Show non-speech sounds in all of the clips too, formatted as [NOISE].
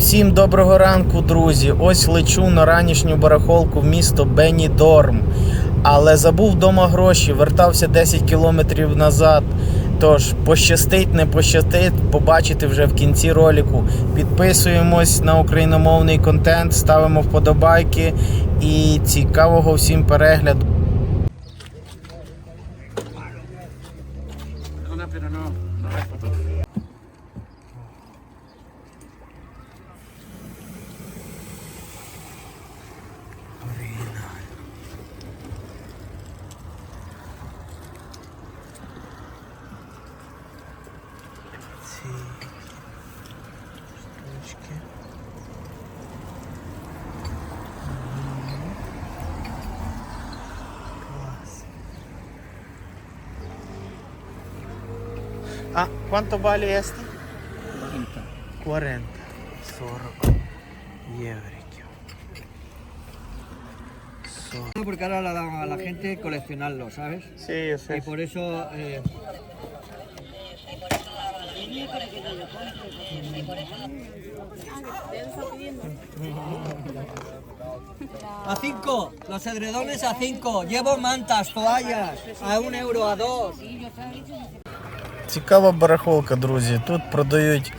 Всім доброго ранку, друзі. Ось лечу на ранішню барахолку в місто Бенідорм. Але забув вдома гроші, вертався 10 кілометрів назад. Тож пощастить, не пощастить, побачите вже в кінці ролику. Підписуємось на україномовний контент, ставимо вподобайки і цікавого всім перегляду. ¿Cuánto vale este? 40. 40. 40. Porque Por cara a la, a la, gente coleccionarlo, ¿sabes? Sí, yo sé. Y por eso... Eh... A 5, los edredones a 5. Llevo mantas, toallas, a un euro, a dos. Цікава барахолка, друзі. Тут продають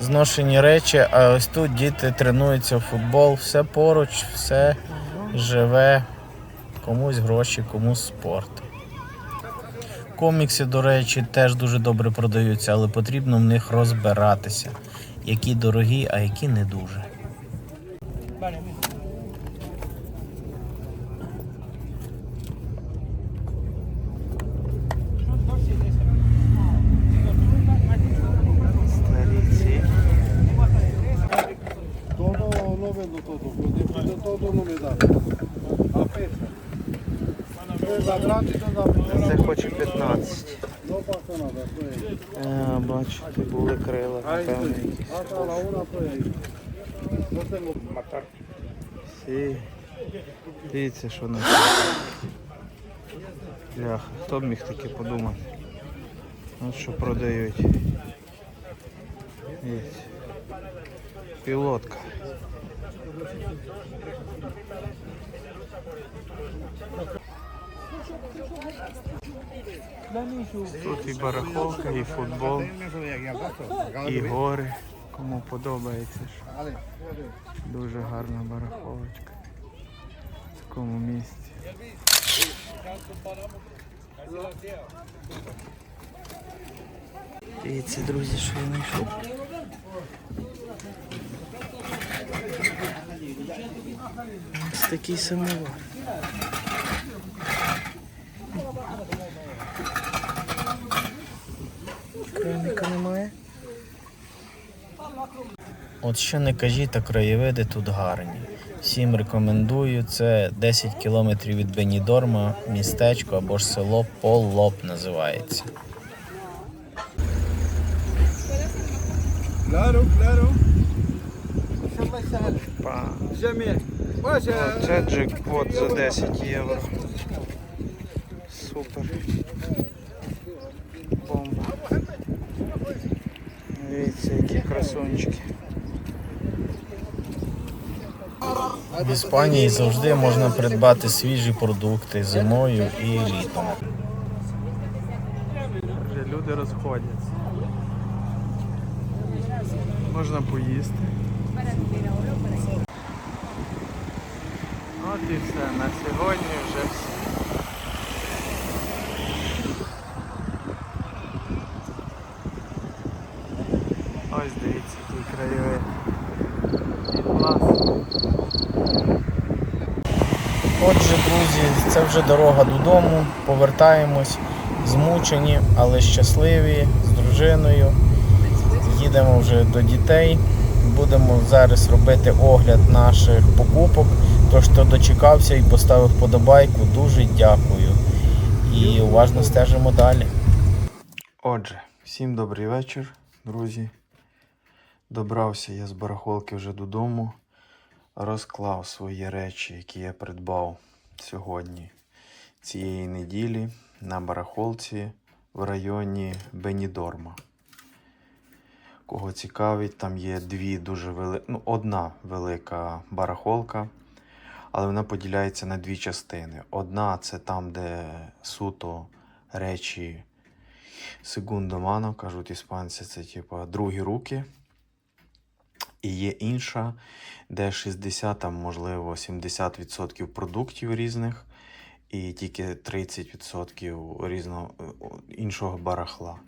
зношені речі, а ось тут діти тренуються в футбол. Все поруч, все живе. Комусь гроші, комусь спорт. Комікси, до речі, теж дуже добре продаються, але потрібно в них розбиратися. Які дорогі, а які не дуже. Дивіться, що на Бляха, хто б міг таке подумати? От що продають. Дивіться. Пілотка. Тут і барахолка, і футбол, і гори. Кому подобається. Дуже гарна барахолочка. Такому місці. Дивіться, друзі, що я знайшов. Ось такий самовар. Краника немає. От що не кажіть, а краєвиди тут гарні. Всім рекомендую. Це 10 кілометрів від Бенідорма, містечко або ж село Поллоп називається. Claro, claro. Jamais. Це джекпот за 10 євро. Супер. Бомба. Дивіться, які красунчики. В Іспанії завжди можна придбати свіжі продукти зимою і літом. Вже люди розходяться. Можна поїсти. От і все. На сьогодні вже все. Ось дивіться, який краєвид. І клас. Отже, друзі, це вже дорога додому. Повертаємось. Змучені, але щасливі з дружиною. Їдемо вже до дітей. Будемо зараз робити огляд наших покупок. Тож, хто дочекався і поставив подобайку, дуже дякую. І уважно стежимо далі. Отже, всім добрий вечір, друзі. Добрався я з барахолки вже додому. Розклав свої речі, які я придбав сьогодні, цієї неділі на барахолці в районі Бенідорма. Кого цікавить, там є дві дуже вели... ну, одна велика барахолка, але вона поділяється на дві частини. Одна це там, де суто речі mano, кажуть іспанці, це типу другі руки. І є інша, де 60, там, можливо, 70% продуктів різних, і тільки 30% різного іншого барахла.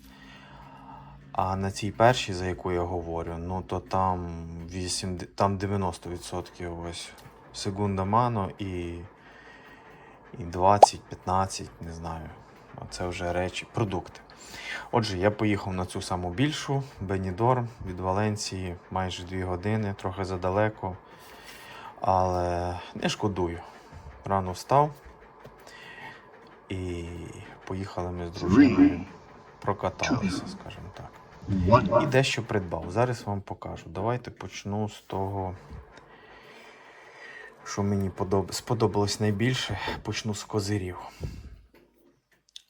А на цій першій, за яку я говорю, ну то там 8, там 90% ось секунда мано і, і 20-15, не знаю. Це вже речі, продукти. Отже, я поїхав на цю саму більшу Бенідорм від Валенції майже 2 години, трохи задалеко. Але не шкодую. Рано встав і поїхали ми з дружиною. Прокаталися, скажімо так. І дещо придбав. Зараз вам покажу. Давайте почну з того, що мені подоб... сподобалось найбільше. Почну з козирів.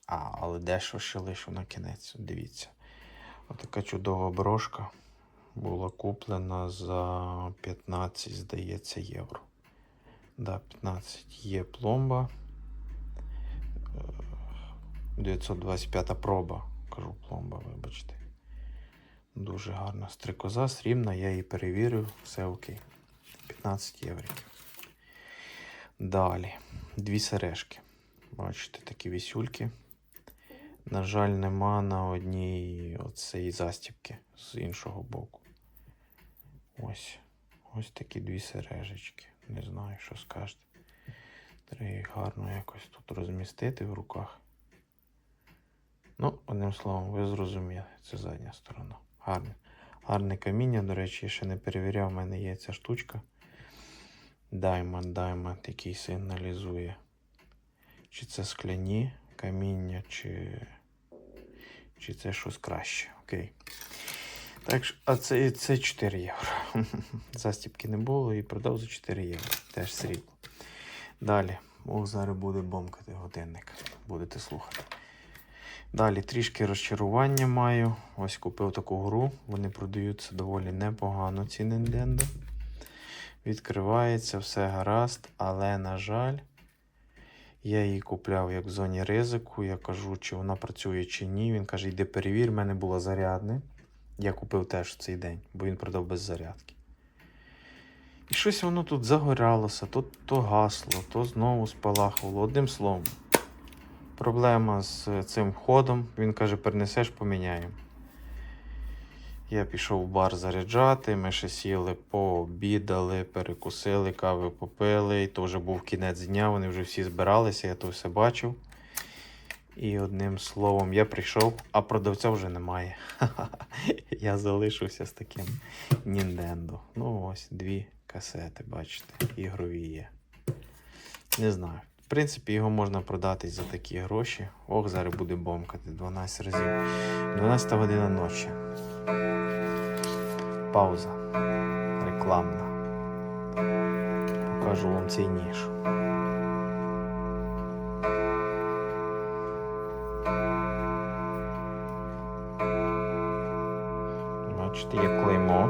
А, але дещо ще лишу на кінець. Дивіться. Отака чудова брошка була куплена за 15, здається, євро. Да, 15 є пломба. Е, 925 проба. Кажу пломба, вибачте. Дуже гарна стрикоза, срібна, я її перевірив, все окей. 15 євриків. Далі. Дві сережки. Бачите, такі вісюльки. На жаль, нема на одній оцеї застібки з іншого боку. Ось. Ось такі дві сережечки. Не знаю, що скажете. Треба їх гарно якось тут розмістити в руках. Ну, одним словом, ви зрозуміли, це задня сторона. Гарне. Гарне каміння, до речі, я ще не перевіряв, у мене є ця штучка. Diamond, Diamond, який сигналізує. Чи це скляні каміння, чи, чи це щось краще. Окей. Так, що- а це, це 4 євро. [LAUGHS] Застіпки не було і продав за 4 євро. Теж срібло. Далі. Ох, зараз буде бомкати годинник. Будете слухати. Далі трішки розчарування маю. Ось купив таку гру. Вони продаються доволі непогано, ці Nintendo. Відкривається, все гаразд, але, на жаль, я її купляв як в зоні ризику. Я кажу, чи вона працює чи ні. Він каже, йди перевір, в мене було зарядне. Я купив теж в цей день, бо він продав без зарядки. І щось воно тут загорялося, то, то гасло, то знову спалахувало. Одним словом, проблема з е, цим ходом. Він каже, перенесеш, поміняємо. Я пішов в бар заряджати, ми ще сіли, пообідали, перекусили, кави попили. І то вже був кінець дня, вони вже всі збиралися, я то все бачив. І одним словом, я прийшов, а продавця вже немає. [LAUGHS] Я залишився з таким Nintendo. Ну, ось дві касети, бачите, ігрові є. Не знаю. В принципі, його можна продати за такі гроші. Ох, зараз буде бомкати 12 разів. 12 година ночі. Пауза. Рекламна. Покажу вам цей ніж. Бачите, є клеймо.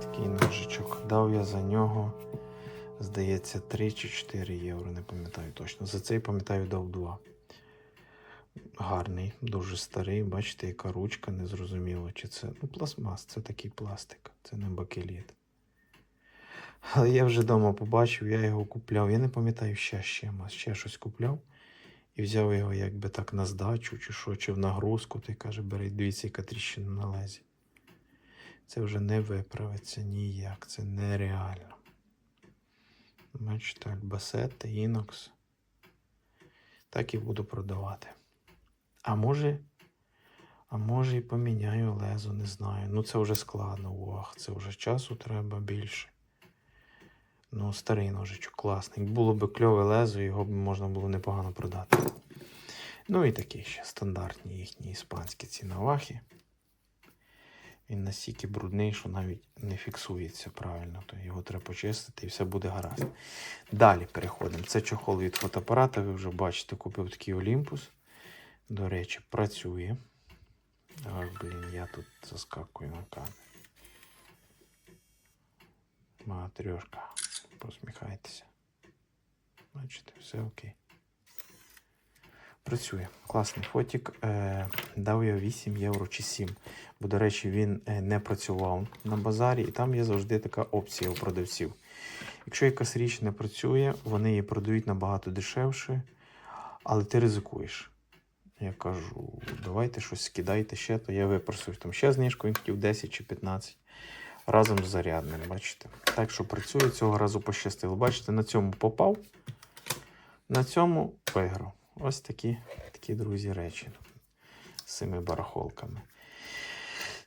Такий ножичок. Дав я за нього, здається, 3 чи 4 євро, не пам'ятаю точно. За цей пам'ятаю дав 2. Гарний, дуже старий. Бачите, яка ручка, незрозуміло, чи це. Ну, пластмас, це такий пластик, це не бакеліт. Але я вже вдома побачив, я його купляв. Я не пам'ятаю ще чимось, ще щось купляв. І взяв його якби так на здачу, чи що, чи в нагрузку. Ти каже, бери, дивіться, яка тріщина на лезі. Це вже не виправиться ніяк, це нереально. Бачите, Альбасет, Інокс. Так і буду продавати. А може, а може і поміняю лезо, не знаю. Ну це вже складно. Ох, це вже часу треба більше. Ну, старий ножичок, класний. Було б кльове лезо, його б можна було непогано продати. Ну і такі ще стандартні їхні іспанські ці навахи. Він настільки брудний, що навіть не фіксується правильно. То його треба почистити і все буде гаразд. Далі переходимо. Це чохол від фотоапарата. Ви вже бачите, купив такий Олімпус. До речі, працює. Ой, блін, я тут заскакую на камеру. Матрьошка, посміхайтеся. Бачите, все окей. Працює. Класний фотік. Е, дав я 8 євро чи 7. Бо, до речі, він е, не працював на базарі, і там є завжди така опція у продавців. Якщо якась річ не працює, вони її продають набагато дешевше, але ти ризикуєш. Я кажу, давайте щось скидайте ще, то я випросив там ще знижку, він хотів 10 чи 15 разом з зарядним, бачите. Так що працює, цього разу пощастило. Бачите, на цьому попав, на цьому виграв. Ось такі, такі друзі речі з цими барахолками.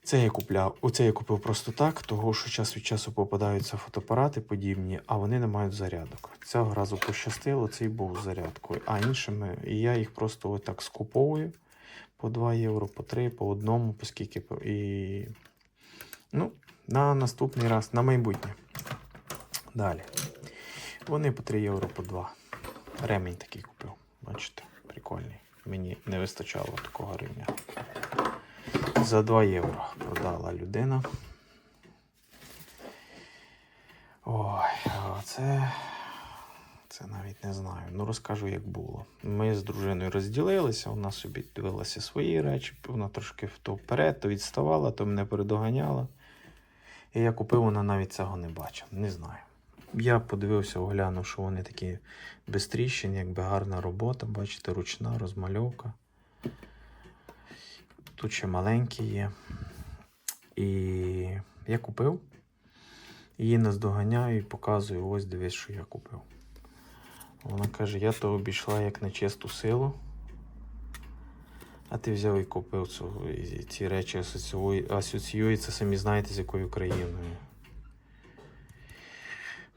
Це я купляв, оце я купив просто так, того що час від часу попадаються фотоапарати подібні, а вони не мають зарядок. Цього разу пощастило, цей був з зарядкою. А іншими, і я їх просто отак скуповую по 2 євро, по 3, по одному, по. І... Ну, на наступний раз, на майбутнє. Далі. Вони по 3 євро, по 2. Ремінь такий. Бачите, прикольний. Мені не вистачало такого ремня. За 2 євро продала людина. Ой, це. Це навіть не знаю. Ну розкажу, як було. Ми з дружиною розділилися, вона собі дивилася свої речі, вона трошки то вперед, то відставала, то мене передоганяла. І я купив, вона навіть цього не бачила. Не знаю. Я подивився, оглянув, що вони такі без якби гарна робота, бачите, ручна розмальовка. Тут ще маленькі є. І я купив. Її наздоганяю і показую, ось дивись, що я купив. Вона каже, я то обійшла як на чисту силу. А ти взяв і купив цю, ці речі асоціюються, самі знаєте, з якою країною.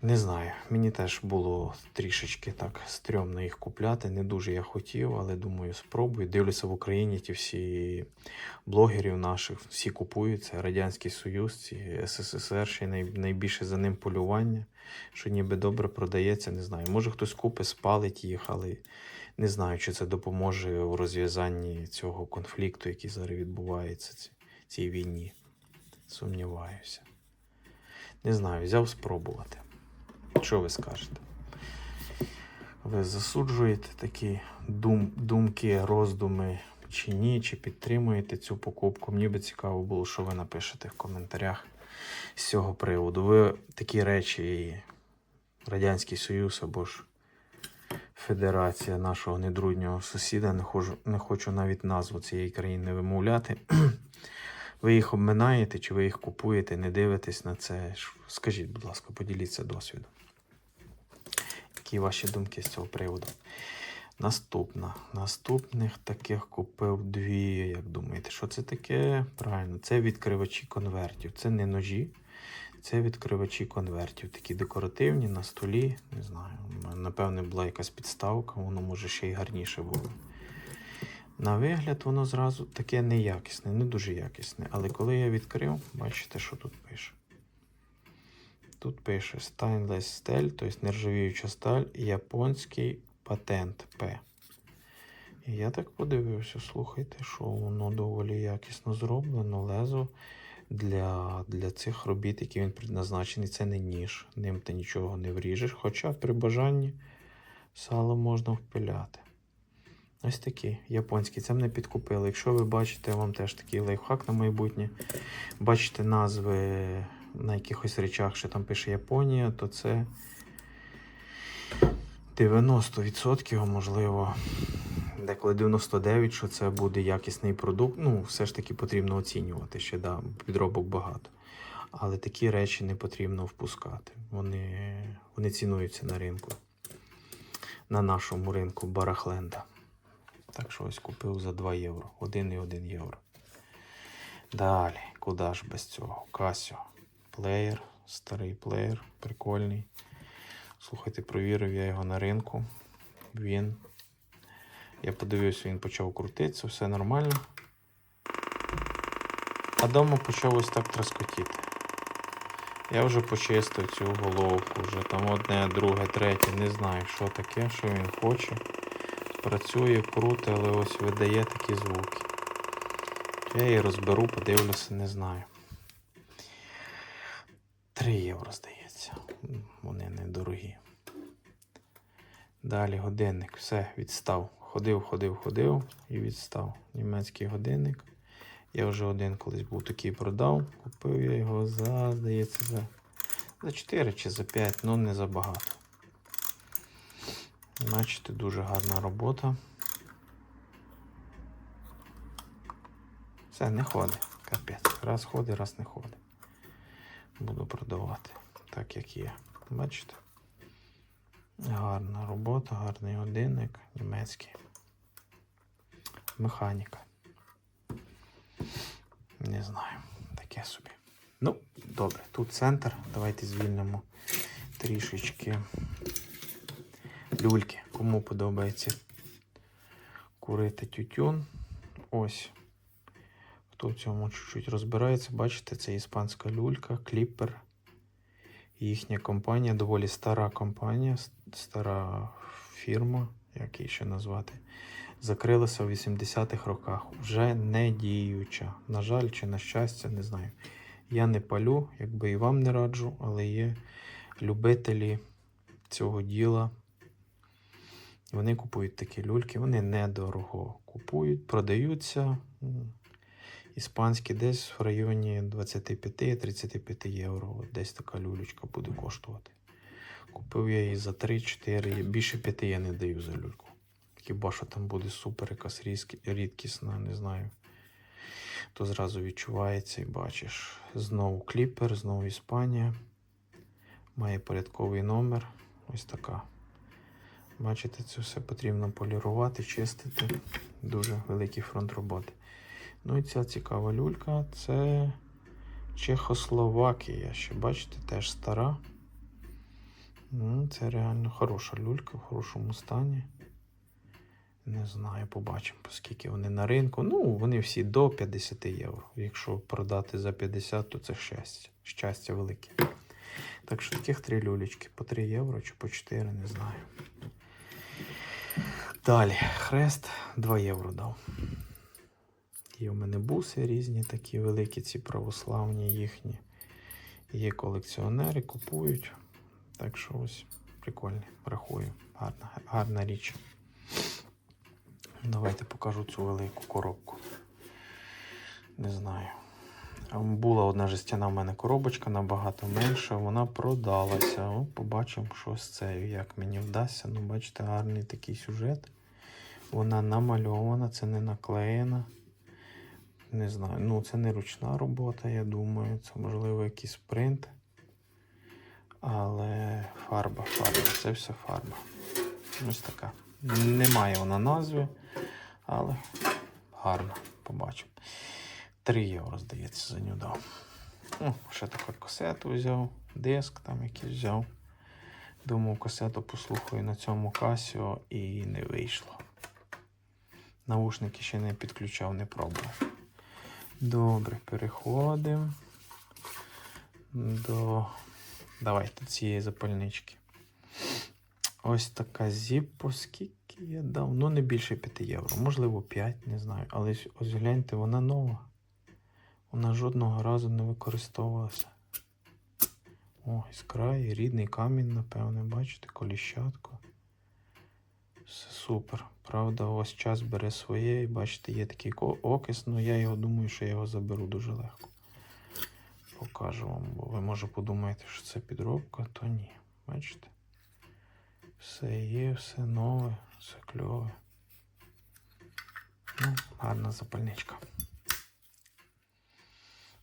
Не знаю, мені теж було трішечки так стрьомно їх купляти. Не дуже я хотів, але думаю, спробую. Дивлюся в Україні ті всі блогерів наших, всі купують. Це Радянський Союз, ці СССР, ще най, найбільше за ним полювання, що ніби добре продається. Не знаю. Може хтось купить, спалить їх, але не знаю, чи це допоможе в розв'язанні цього конфлікту, який зараз відбувається, ці- цій війні. Сумніваюся. Не знаю, взяв спробувати. Що ви скажете? Ви засуджуєте такі дум, думки, роздуми чи ні, чи підтримуєте цю покупку? Мені би цікаво було, що ви напишете в коментарях з цього приводу. Ви такі речі, Радянський Союз або ж Федерація нашого недруднього сусіда, не хочу, не хочу навіть назву цієї країни вимовляти. [CLEARS THROAT] Ви їх обминаєте, чи ви їх купуєте, не дивитесь на це? Скажіть, будь ласка, поділіться досвідом. Які ваші думки з цього приводу? Наступна. Наступних таких купив дві. Як думаєте, що це таке? Правильно, це відкривачі конвертів. Це не ножі, це відкривачі конвертів. Такі декоративні на столі. Не знаю. Напевне, була якась підставка, воно може ще й гарніше було. На вигляд, воно зразу таке неякісне, не дуже якісне. Але коли я відкрив, бачите, що тут пише. Тут пише Stainless Steel, тобто нержавіюча сталь, японський патент П. І я так подивився, слухайте, що воно доволі якісно зроблено. Лезо для, для цих робіт, які він предназначений, це не ніж. Ним ти нічого не вріжеш, хоча при бажанні сало можна впиляти. Ось такі японські. Це мене підкупили. Якщо ви бачите, вам теж такий лайфхак на майбутнє. Бачите назви на якихось речах, що там пише Японія, то це 90%, можливо, деколи 99%, що це буде якісний продукт. Ну, все ж таки потрібно оцінювати ще, да, підробок багато. Але такі речі не потрібно впускати. Вони, вони цінуються на ринку. На нашому ринку Барахленда. Так що ось купив за 2 євро. 1,1 євро. Далі, куди ж без цього? Casio. Плеєр, старий плеєр, прикольний. Слухайте, провірив я його на ринку. Він. Я подивився, він почав крутитися, все нормально. А дома почав ось так траскотіти. Я вже почистив цю головку, вже там одне, друге, третє, не знаю, що таке, що він хоче. Працює, круто, але ось видає такі звуки. Я її розберу, подивлюся, не знаю. 3 євро, здається. Вони недорогі. Далі годинник. Все, відстав. Ходив, ходив, ходив і відстав. Німецький годинник. Я вже один колись був такий продав. Купив я його за, здається, за, за 4 чи за 5, ну не за багато. Бачите, дуже гарна робота. Все, не ходить. Капець. Раз ходить, раз не ходить. Буду продавати так, як є. Бачите? Гарна робота, гарний годинник, німецький. Механіка. Не знаю, таке собі. Ну, добре, тут центр. Давайте звільнимо трішечки люльки. Кому подобається курити тютюн. Ось. Хто в цьому чуть-чуть розбирається, бачите, це іспанська люлька, кліпер. Їхня компанія, доволі стара компанія, стара фірма, як її ще назвати, закрилася в 80-х роках. Вже не діюча. На жаль, чи на щастя, не знаю. Я не палю, якби і вам не раджу, але є любителі цього діла. Вони купують такі люльки, вони недорого купують, продаються. Іспанські десь в районі 25-35 євро. Десь така люлечка буде коштувати. Купив я її за 3-4, більше 5 я не даю за люльку. Хіба що там буде супер якась рідкісна, не знаю. То зразу відчувається і бачиш. Знову кліпер, знову Іспанія. Має порядковий номер. Ось така. Бачите, це все потрібно полірувати, чистити. Дуже великий фронт роботи. Ну і ця цікава люлька це Чехословакія. Ще бачите, теж стара. Ну, Це реально хороша люлька в хорошому стані. Не знаю, побачимо, оскільки вони на ринку. Ну, вони всі до 50 євро. Якщо продати за 50, то це щастя. Щастя велике. Так що таких три люлечки по 3 євро чи по 4, не знаю. Далі, хрест 2 євро дав. Є в мене буси різні, такі великі, ці православні їхні. Є колекціонери, купують. Так що ось прикольний, рахую. Гарна, гарна річ. Давайте покажу цю велику коробку. Не знаю. Була одна жестяна в мене коробочка, набагато менша. Вона продалася. О, побачимо, що з цею, як мені вдасться. Ну, бачите, гарний такий сюжет. Вона намальована, це не наклеєна. Не знаю, ну це не ручна робота, я думаю. Це можливо якийсь принт. Але фарба, фарба, це все фарба. Ось така. Немає вона назви, але гарна, побачимо. 3 євро, здається, за нього. Ну, ще таку касету взяв, диск там якийсь взяв. Думав, касету послухаю на цьому касіо і не вийшло. Наушники ще не підключав, не пробував. Добре, переходимо до. Давайте цієї запальнички. Ось така зіппо, скільки я дав? Ну, не більше 5 євро, можливо, 5, не знаю. Але ось- ось гляньте, вона нова. Вона жодного разу не використовувалася. О, з краю, рідний камінь, напевне, бачите, коліщатку. Все супер. Правда, ось час бере своє, і бачите, є такий окис, але я його думаю, що я його заберу дуже легко. Покажу вам, бо ви може подумаєте, що це підробка, то ні. Бачите? Все є, все нове, все кльове. Ну, гарна запальничка.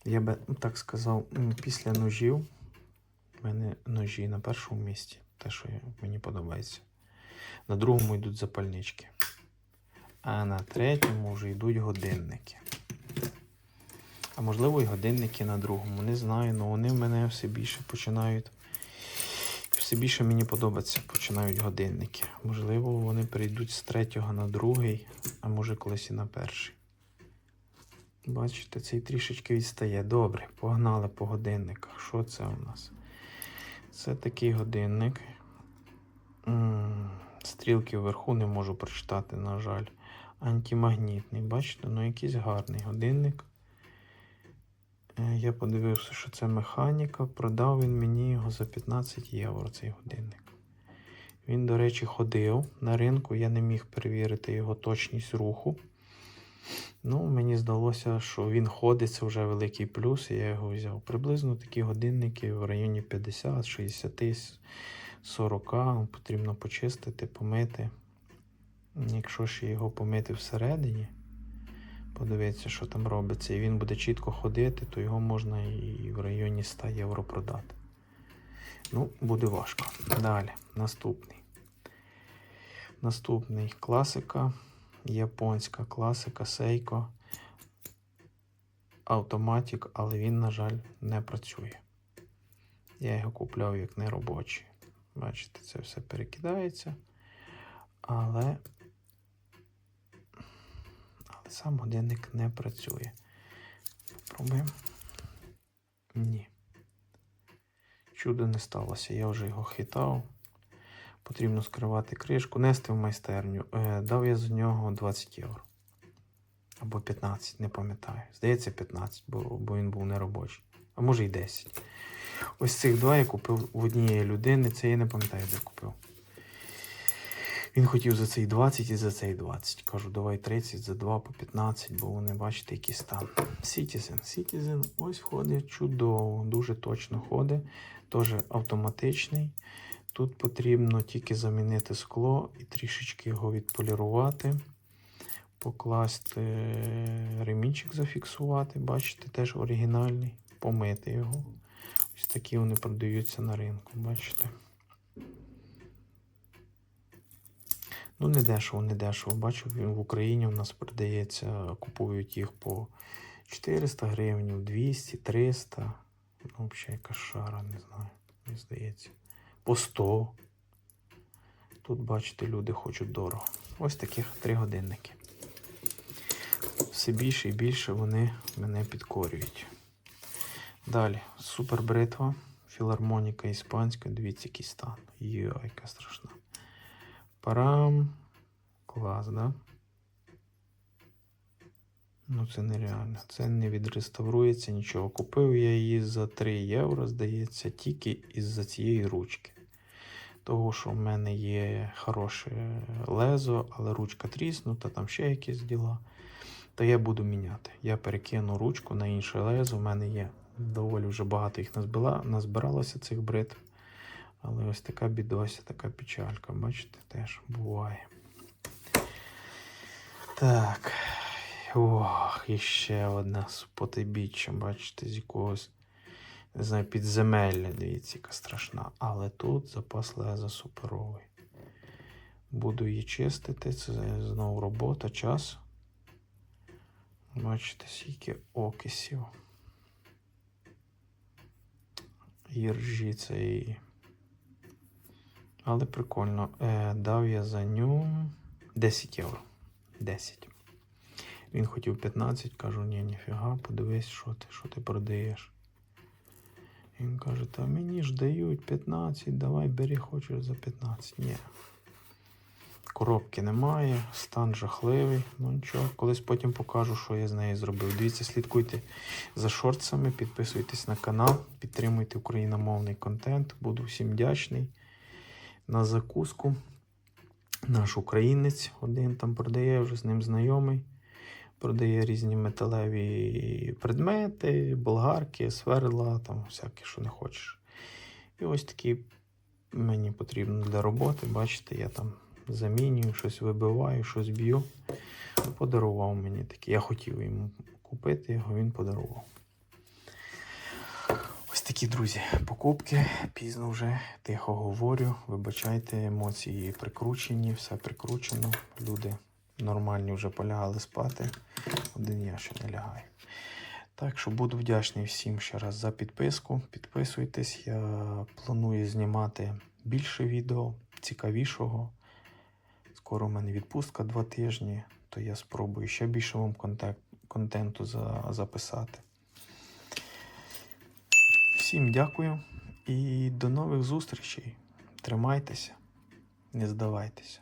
Я би так сказав, після ножів в мене ножі на першому місці, те, що мені подобається. На другому йдуть запальнички. А на третьому вже йдуть годинники. А можливо, і годинники на другому. Не знаю, але вони в мене все більше починають. Все більше мені подобається, починають годинники. Можливо, вони перейдуть з третього на другий, а може колись і на перший. Бачите, цей трішечки відстає. Добре, погнали по годинниках. Що це у нас? Це такий годинник. Стрілки вверху не можу прочитати, на жаль. Антимагнітний. Бачите, ну якийсь гарний годинник. Е, Я подивився, що це механіка. Продав він мені його за 15 євро, цей годинник. Він, до речі, ходив на ринку, я не міг перевірити його точність руху. Ну, мені здалося, що він ходить, це вже великий плюс, і я його взяв. Приблизно такі годинники в районі 50, 60, 40. ну, Потрібно почистити, помити. Якщо ще його помити всередині, подивитися, що там робиться, і він буде чітко ходити, то його можна і в районі 100 євро продати. Ну, буде важко. Далі, наступний. Наступний класика, японська класика Seiko Automatic, але він, на жаль, не працює. Я його купляв як неробочий. Бачите, це все перекидається. Але, але сам годинник не працює. Попробуємо. Ні. Чудо не сталося. Я вже його хитав. Потрібно скривати кришку, нести в майстерню. Е, дав я за нього 20 євро. Або 15, не пам'ятаю. Здається, 15, бо, бо він був неробочий. А може й 10. Ось цих два я купив в однієї людини. Це я не пам'ятаю, де купив. Він хотів за цей 20 і за цей 20. Кажу, давай 30 за 2 по 15, бо вони бачите, який стан. Citizen. Citizen ось ходить чудово, дуже точно ходить. Теж автоматичний. Тут потрібно тільки замінити скло і трішечки його відполірувати, покласти ремінчик зафіксувати, бачите, теж оригінальний, помити його. Ось такі вони продаються на ринку, бачите. Ну, не дешево, не дешево. Бачу, в Україні у нас продається, купують їх по 400 гривень, 200, 300. Ну, взагалі, яка шара, не знаю, мені здається. По 100. Тут, бачите, люди хочуть дорого. Ось таких три годинники. Все більше і більше вони мене підкорюють. Далі, супербритва, філармоніка іспанська, дивіться, який стан. Йой, яка страшна. Парам. Клас, да? Ну, це нереально. Це не відреставрується нічого. Купив я її за 3 євро, здається, тільки із-за цієї ручки. Того, що в мене є хороше лезо, але ручка тріснута, там ще якісь діла. То я буду міняти. Я перекину ручку на інше лезо. У мене є доволі вже багато їх назбила, назбиралося цих бритв. Але ось така бідося, така печалька, бачите, теж буває. Так. Ох, і ще одна спотибіччя, бачите, з якогось, не знаю, підземелля, дивіться, яка страшна. Але тут запас леза суперовий. Буду її чистити, це знову робота, час. Бачите, скільки окисів. Іржі цієї. Але прикольно. Е, дав я за ню 10 євро. 10. Він хотів 15, кажу, ні, ніфіга, подивись, що ти, що ти продаєш. Він каже, та мені ж дають 15, давай бери, хочеш за 15. Ні. Коробки немає, стан жахливий. Ну нічого, колись потім покажу, що я з нею зробив. Дивіться, слідкуйте за шортсами, підписуйтесь на канал, підтримуйте україномовний контент. Буду всім вдячний. На закуску. Наш українець один там продає, вже з ним знайомий. Продає різні металеві предмети, болгарки, сверла, там всяке, що не хочеш. І ось такі мені потрібно для роботи. Бачите, я там замінюю, щось вибиваю, щось б'ю. Подарував мені такі. Я хотів йому купити його, він подарував. Ось такі, друзі, покупки. Пізно вже тихо говорю. Вибачайте, емоції прикручені, все прикручено. Люди нормальні вже полягали спати. Один я ще не лягаю. Так що буду вдячний всім ще раз за підписку. Підписуйтесь, я планую знімати більше відео, цікавішого. Скоро у мене відпустка два тижні, то я спробую ще більше вам контенту за, записати. Всім дякую і до нових зустрічей. Тримайтеся, не здавайтеся.